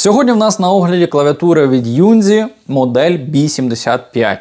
Сьогодні в нас на огляді клавіатура від Yunzi модель B75.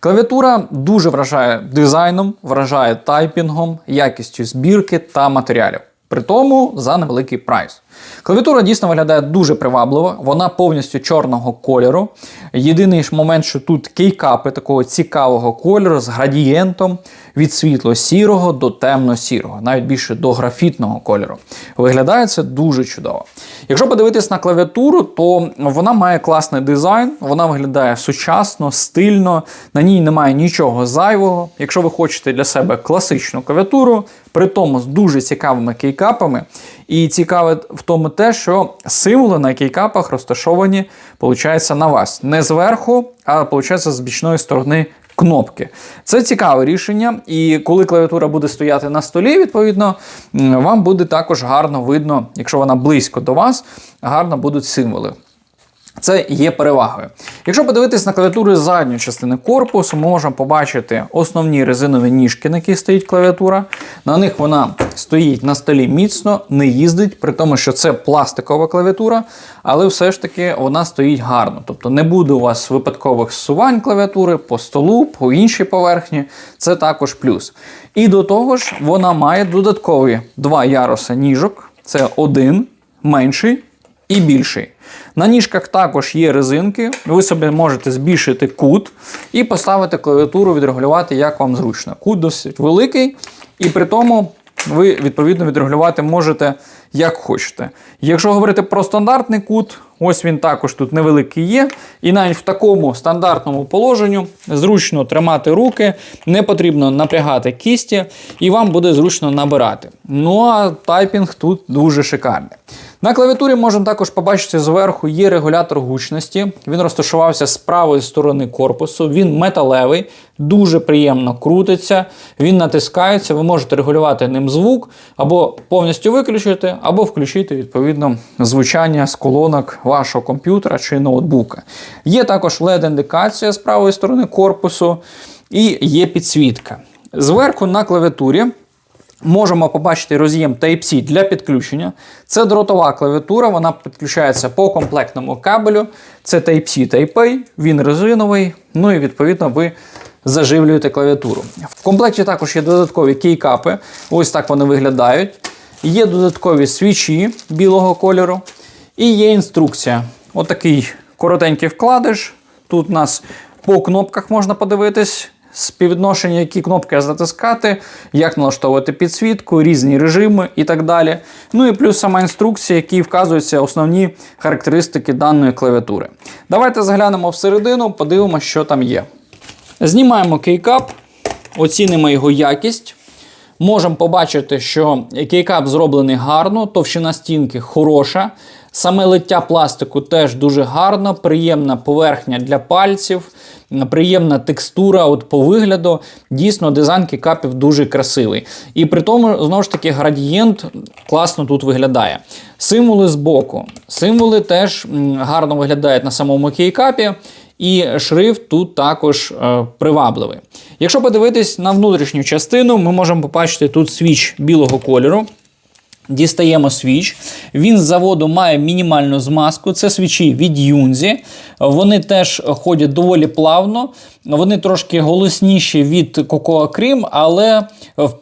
Клавіатура дуже вражає дизайном, вражає тайпінгом, якістю збірки та матеріалів. При тому за невеликий прайс. Клавіатура дійсно виглядає дуже привабливо, вона повністю чорного кольору. Єдиний ж момент, що тут кейкапи такого цікавого кольору з градієнтом від світло-сірого до темно-сірого, навіть більше до графітного кольору. Виглядає це дуже чудово. Якщо подивитись на клавіатуру, то вона має класний дизайн, вона виглядає сучасно, стильно, на ній немає нічого зайвого. Якщо ви хочете для себе класичну клавіатуру, при тому з дуже цікавими кейкапами. І цікаве в тому те, що символи на кейкапах розташовані, виходить, на вас. Не зверху, а виходить, з бічної сторони кнопки. Це цікаве рішення, і коли клавіатура буде стояти на столі, відповідно, вам буде також гарно видно, якщо вона близько до вас, гарно будуть символи. Це є перевагою. Якщо подивитись на клавіатуру з задньої частини корпусу, ми можемо побачити основні резинові ніжки, на яких стоїть клавіатура. На них вона стоїть на столі міцно, не їздить, при тому, що це пластикова клавіатура, але все ж таки вона стоїть гарно. Тобто не буде у вас випадкових зсувань клавіатури по столу, по іншій поверхні. Це також плюс. І до того ж, вона має додаткові два яруси ніжок. Це один менший і більший. На ніжках також є резинки, ви собі можете збільшити кут і поставити клавіатуру, відрегулювати, як вам зручно. Кут досить великий, і при тому ви відповідно відрегулювати можете як хочете. Якщо говорити про стандартний кут, ось він також тут невеликий є. І навіть в такому стандартному положенні зручно тримати руки, не потрібно напрягати кісті, і вам буде зручно набирати. Ну а тайпінг тут дуже шикарний. На клавіатурі можемо також побачити зверху є регулятор гучності. Він розташувався з правої сторони корпусу, він металевий, дуже приємно крутиться, він натискається, ви можете регулювати ним звук, або повністю виключити, або включити відповідно звучання з колонок вашого комп'ютера чи ноутбука. Є також LED-індикація з правої сторони корпусу і є підсвітка. Зверху на клавіатурі. Можемо побачити роз'єм Type-C для підключення. Це дротова клавіатура, вона підключається по комплектному кабелю. Це Type-C Type-A, він резиновий. Ну і відповідно ви заживлюєте клавіатуру. В комплекті також є додаткові кейкапи. Ось так вони виглядають. Є додаткові свічі білого кольору. І є інструкція. Отакий коротенький вкладиш. Тут у нас по кнопках можна подивитись співвідношення, які кнопки затискати, як налаштовувати підсвітку, різні режими і так далі. Ну і плюс сама інструкція, які вказуються основні характеристики даної клавіатури. Давайте заглянемо всередину, подивимося, що там є. Знімаємо кейкап, оцінимо його якість. Можемо побачити, що кейкап зроблений гарно, товщина стінки хороша. Саме лиття пластику теж дуже гарно, приємна поверхня для пальців, приємна текстура от по вигляду. Дійсно, дизайн кейкапів дуже красивий. І при тому, знову ж таки, градієнт класно тут виглядає. Символи боку. Символи теж гарно виглядають на самому кейкапі. І шрифт тут також е, привабливий. Якщо подивитись на внутрішню частину, ми можемо побачити тут свіч білого кольору. Дістаємо свіч. Він з заводу має мінімальну змазку. Це свічі від Юнзі. Вони теж ходять доволі плавно. Вони трошки голосніші від Cocoa Cream, але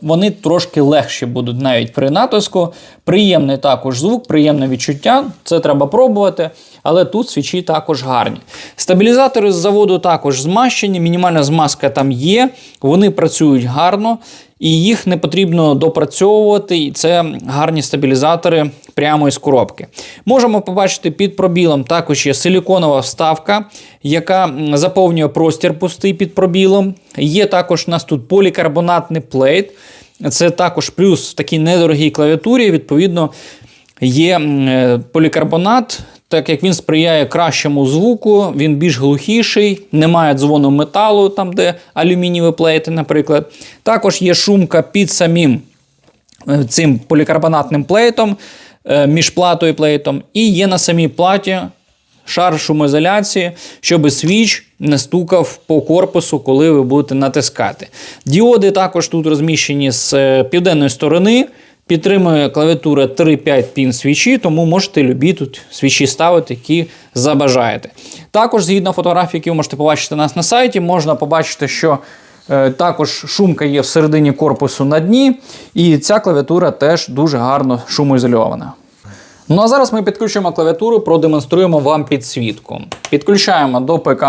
вони трошки легші будуть навіть при натиску. Приємний також звук, приємне відчуття. Це треба пробувати. Але тут свічі також гарні. Стабілізатори з заводу також змащені, мінімальна змазка там є. Вони працюють гарно і їх не потрібно допрацьовувати. І це гарні стабілізатори прямо із коробки. Можемо побачити під пробілом також є силіконова вставка, яка заповнює простір пустий під пробілом. Є також у нас тут полікарбонатний плейт. Це також плюс в такій недорогій клавіатурі. Відповідно, є е, полікарбонат так як він сприяє кращому звуку, він більш глухіший, немає дзвону металу, там де алюмінієві плейти, наприклад. Також є шумка під самим е, цим полікарбонатним плейтом, е, між платою і плейтом, і є на самій платі. Шар шумоізоляції, щоб свіч не стукав по корпусу, коли ви будете натискати. Діоди також тут розміщені з е, південної сторони Підтримує клавіатура 3-5 пін свічі, тому можете любі тут свічі ставити, які забажаєте. Також, згідно фотографій, які ви можете побачити у нас на сайті, можна побачити, що е, також шумка є всередині корпусу на дні, і ця клавіатура теж дуже гарно шумоізольована. Ну а зараз ми підключимо клавіатуру, продемонструємо вам підсвітку. Підключаємо до ПК.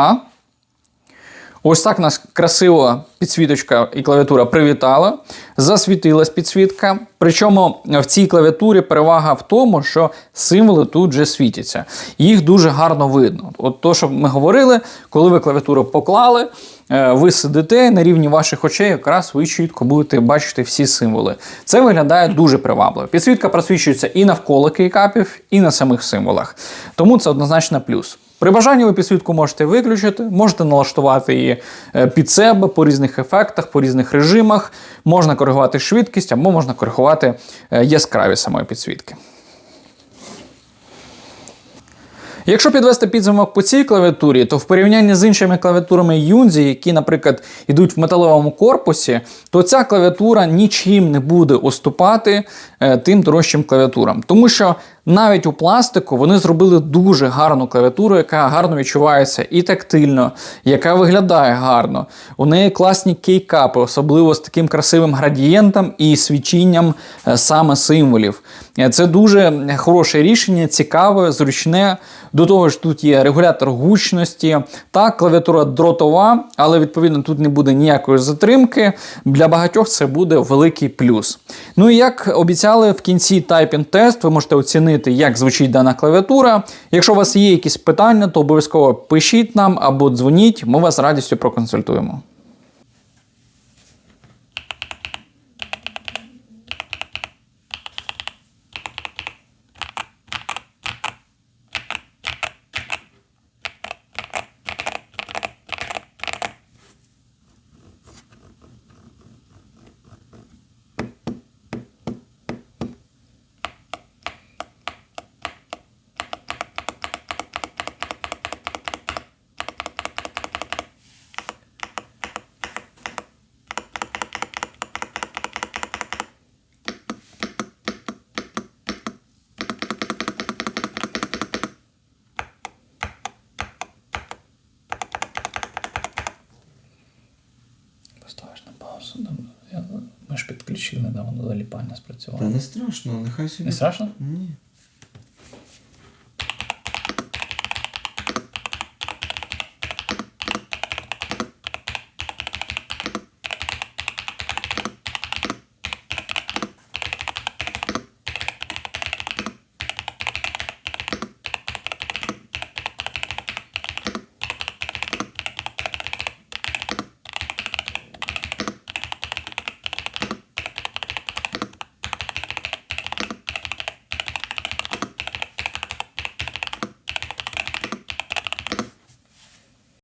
Ось так нас красиво підсвіточка і клавіатура привітала. Засвітилась підсвітка. Причому в цій клавіатурі перевага в тому, що символи тут вже світяться. Їх дуже гарно видно. От то, що ми говорили, коли ви клавіатуру поклали, е, ви сидите на рівні ваших очей, якраз ви чітко будете бачити всі символи. Це виглядає дуже привабливо. Підсвітка просвічується і навколо кейкапів, і на самих символах. Тому це однозначно плюс. При бажанні ви підсвітку можете виключити, можете налаштувати її е, під себе по різних ефектах, по різних режимах. Можна коригувати швидкість або можна коригувати е, яскравість самої підсвітки. Якщо підвести підсумок по цій клавіатурі, то в порівнянні з іншими клавіатурами Юнзі, які, наприклад, йдуть в металевому корпусі, то ця клавіатура нічим не буде уступати е, тим дорожчим клавіатурам. Тому що навіть у пластику вони зробили дуже гарну клавіатуру, яка гарно відчувається і тактильно, яка виглядає гарно. У неї класні кейкапи, особливо з таким красивим градієнтом і свічінням е, саме символів. Е, Це дуже хороше рішення, цікаве, зручне. До того ж, тут є регулятор гучності. Так, клавіатура дротова, але відповідно тут не буде ніякої затримки. Для багатьох це буде великий плюс. Ну і як обіцяли в кінці тайпінг тест, ви можете оцінити, як звучить дана клавіатура. Якщо у вас є якісь питання, то обов'язково пишіть нам або дзвоніть, ми вас радістю проконсультуємо. Ми ж підключили, да, воно заліпання спрацювало. Та не страшно, нехай собі. Не страшно? Ні.